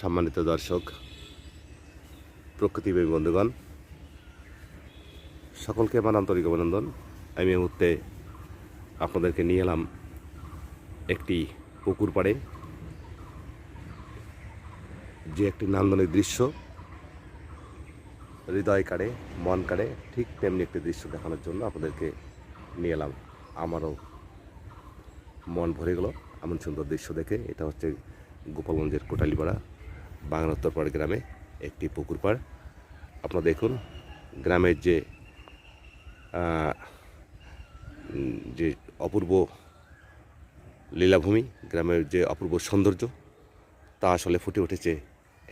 সম্মানিত দর্শক প্রকৃতিপ্রেমী বন্ধুগণ, সকলকে আমার আন্তরিক অভিনন্দন। আমি এই মুহূর্তে আপনাদেরকে নিয়ে এলাম একটি পুকুর পাড়ে, যে একটি নান্দনিক দৃশ্য, হৃদয় কাড়ে, মন কাড়ে, ঠিক তেমনি একটি দৃশ্য দেখানোর জন্য আপনাদেরকে নিয়ে এলাম। আমারও মন ভরে গেল এমন সুন্দর দৃশ্য দেখে। এটা হচ্ছে গোপালগঞ্জের কোটালীপাড়া। বাংলা উত্তরপাড় গ্রামে একটি পুকুর পাড়। আপনারা দেখুন, গ্রামের যে যে অপূর্ব লীলাভূমি, গ্রামের যে অপূর্ব সৌন্দর্য, তা আসলে ফুটে উঠেছে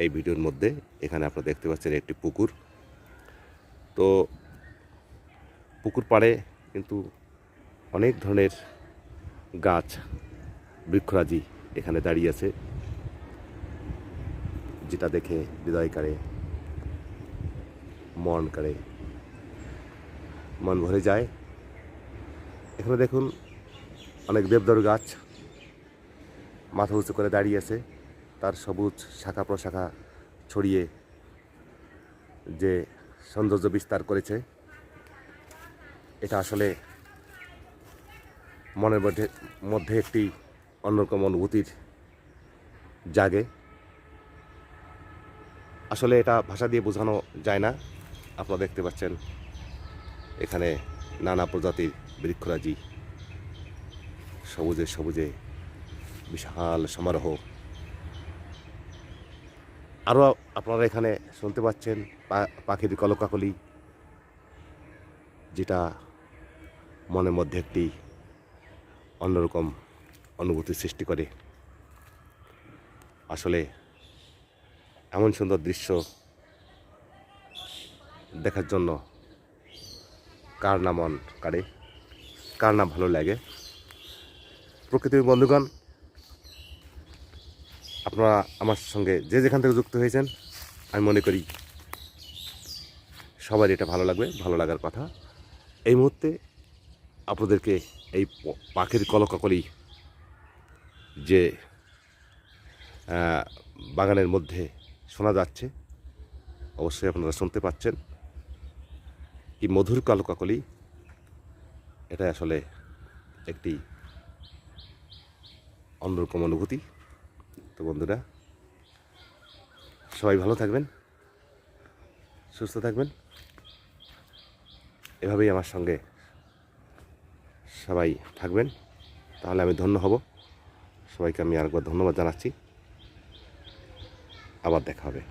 এই ভিডিওর মধ্যে। এখানে আপনারা দেখতে পাচ্ছেন একটি পুকুর। তো পুকুর পাড়ে কিন্তু অনেক ধরনের গাছ, বৃক্ষরাজি এখানে দাঁড়িয়ে আছে। যেটা দেখে হৃদয় কাড়ে মন কাড়ে মন ভরে যায়। এখানে দেখুন অনেক দেবদারু গাছ, মাথা উঁচু করে দাঁড়িয়ে আছে। তার সবুজ শাখা প্রশাখা ছড়িয়ে যে সৌন্দর্য বিস্তার করেছে, এটা আসলে মনের মধ্যে মধ্যে একটি অন্যরকম অনুভূতির জাগে। আসলে এটা ভাষা দিয়ে বোঝানো যায় না। আপনারা দেখতে পাচ্ছেন এখানে নানা প্রজাতির বৃক্ষরাজি, সবুজে সবুজে বিশাল সমারোহ। আরও আপনারা এখানে শুনতে পাচ্ছেন পাখির কলকাকলি, যেটা মনের মধ্যে একটি অন্যরকম অনুভূতি সৃষ্টি করে। আসলে এমন সুন্দর দৃশ্য দেখার জন্য কার না মন কাড়ে, কার না ভালো লাগে। প্রকৃতির বন্ধুগণ, আপনারা আমার সঙ্গে যে যেখান থেকে যুক্ত হয়েছেন, আমি মনে করি সবার এটা ভালো লাগবে, ভালো লাগার কথা। এই মুহূর্তে আপনাদেরকে এই পাখির কলকাকলি যে বাগানের মধ্যে শোনা যাচ্ছে। অবশ্যই আপনারা শুনতে পাচ্ছেন। কি মধুর কলকাকলি। এটা আসলে একটি অন্যরকম অনুভূতি। তো বন্ধুরা, সবাই ভালো থাকবেন, সুস্থ থাকবেন। এভাবেই আমার সঙ্গে সবাই থাকবেন। তাহলে আমি ধন্য হব। সবাইকে আমি আরেকবার ধন্যবাদ জানাচ্ছি। আবার দেখা হবে।